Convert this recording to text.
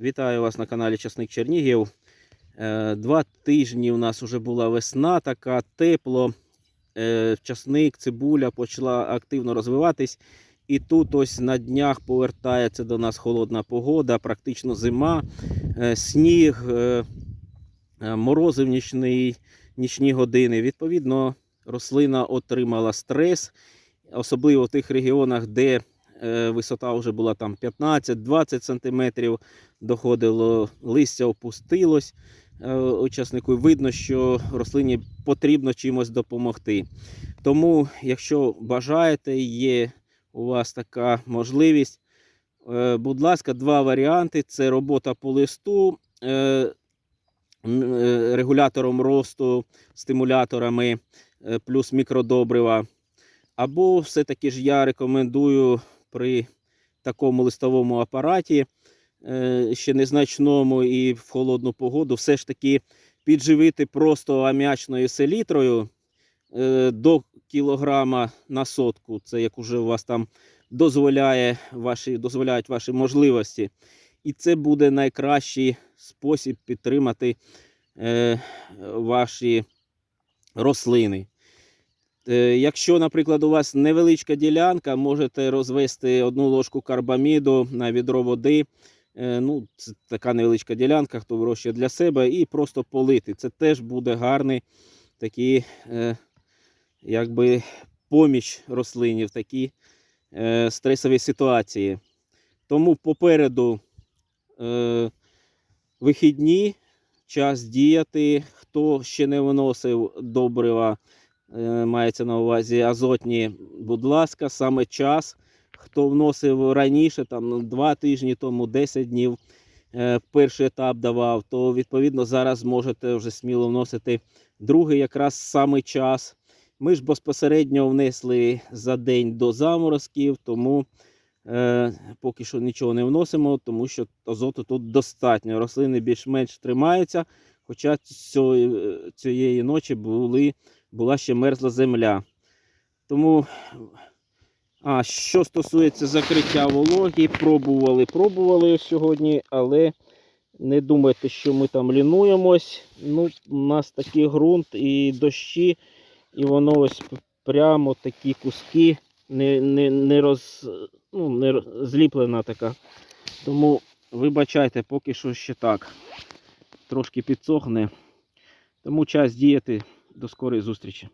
Вітаю вас на каналі Часник Чернігів. Е, Два тижні у нас вже була весна, така тепло. Е, Часник, цибуля почала активно розвиватись. І тут ось на днях повертається до нас холодна погода, практично зима, е, сніг, е, е, морози в нічний, нічні години. Відповідно, рослина отримала стрес, особливо в тих регіонах, де висота вже була там 15-20 сантиметрів доходило, листя опустилось е, учаснику. Видно, що рослині потрібно чимось допомогти. Тому, якщо бажаєте, є у вас така можливість, е, будь ласка, два варіанти: це робота по листу. е, е, Регулятором росту, стимуляторами е, плюс мікродобрива. Або все-таки ж я рекомендую при такому листовому апараті е, ще незначному і в холодну погоду, все ж таки підживити просто аміачною селітрою е, до кілограма на сотку. Це як уже у вас там дозволяє ваші, дозволяють ваші можливості. І це буде найкращий спосіб підтримати е, ваші рослини. Е, Якщо, наприклад, у вас невеличка ділянка, можете розвести одну ложку карбаміду на відро води. Е, Ну, це така невеличка ділянка, хто вирощує для себе, і просто полити. Це теж буде гарний такий, е, якби поміч рослині в такій стресовій ситуації. Тому попереду вихідні, час діяти. Хто ще не виносив добрива, мається на увазі азотні, будь ласка, саме час. Хто вносив раніше, там ну, 2 тижні тому, 10 днів, е, перший етап давав, то відповідно зараз можете вже сміло вносити другий якраз саме час. Ми ж безпосередньо внесли за день до заморозків, тому е, поки що нічого не вносимо, тому що азоту тут достатньо. Рослини більш-менш тримаються, хоча цієї, цієї ночі були, була ще мерзла земля. Тому, а що стосується закриття вологі, пробували, пробували сьогодні, але не думайте, що ми там лінуємось. Ну, у нас такий ґрунт і дощі, і воно ось прямо такі куски не, не, не, роз, ну, не зліплена така. Тому вибачайте, поки що ще так. Трошки підсохне. Тому час діяти. До скорої зустрічі.